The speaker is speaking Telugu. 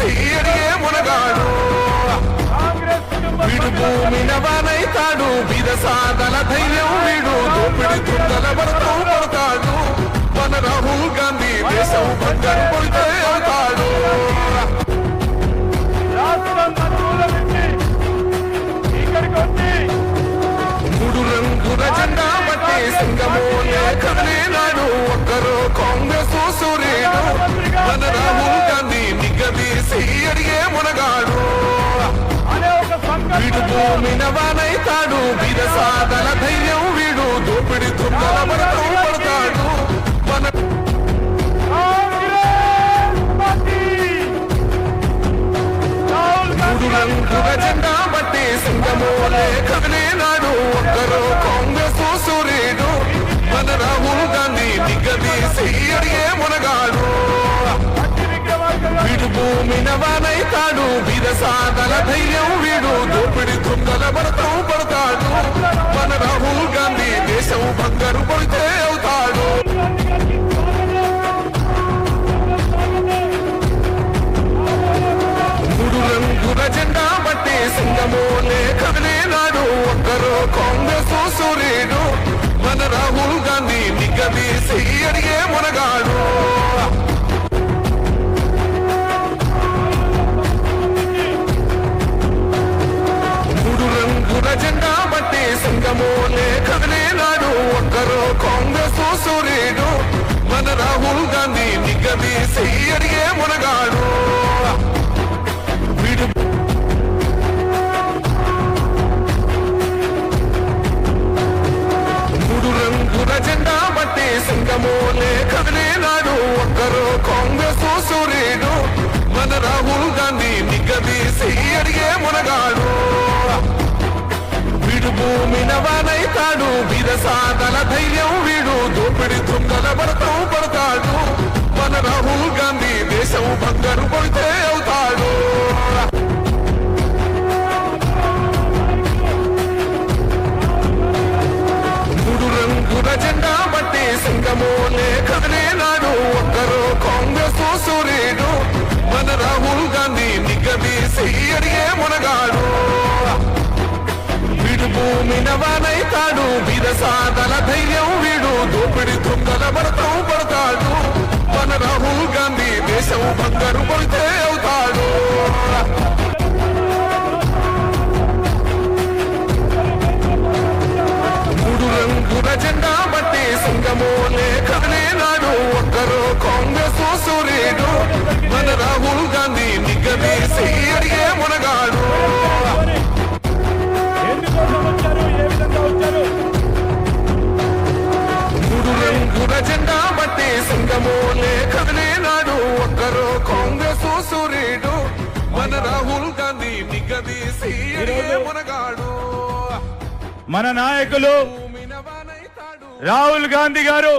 నిగదీసి మునగాడు వీడు భూమి నవానైతాడు బీద సాగల ధైర్యం వీడు. దోపిడి దుంగల భరతం పడతాడు. మన రాహుల్ గాంధీ దేశం బంగారు కొడితే వీడు సంకల్పంతో భూమి ధైర్యం వీడు భూమి నవానైతాడు ధైర్యం వీడు. దోపిడి దొంగల భరతం పడతాడు. మన రాహుల్ గాంధీ దేశం బంగారు పడితే అవుతాడు. మూడు రంగుల జెండా బట్టి సింగమోలే కదిలినాడు ఒక్కరు కాంగ్రెస్ సూర్యుడు. మన రాహుల్ గాంధీ నిగదీసి అడిగే మునగాడు. సూర్యుడు. మన రాహుల్ గాంధీ నిగదీసి అడిగే మునగాడు. మూడు రంగుల జెండా బట్టి సింగమోలే కదిలినాడు ఒక్కరు కాంగ్రెస్ సూర్యుడు. మన రాహుల్ గాంధీ నిగదీసి అడిగే మునగాడు. వీడు భూమి సాగల ధైర్యం వీడు. దోపిడి దుంగల భరతం పడతాడు. మన రాహుల్ గాంధీ దేశం బంగారు పడితే అవుతాడు. మూడు రంగుల జెండా బట్టి సింగమోలే కదిలినాడు. ఒక్కరు కాంగ్రెస్ సూర్యుడు. మన వీడు భూమి నవానైతాడు ధైర్యం వీడు. దోపిడి దొంగల భరతం పడతాడు. మన రాహుల్ గాంధీ దేశం బంగారు పడితే అవుతాడు. మూడు రంగుల జెండా బట్టి సింగమోలే నాడు ఒక్కరు కాంగ్రెస్ సూర్యుడు. మన రాహుల్ గాంధీ నిగదీసి మన నాయకులు రాహుల్ గాంధీ గారు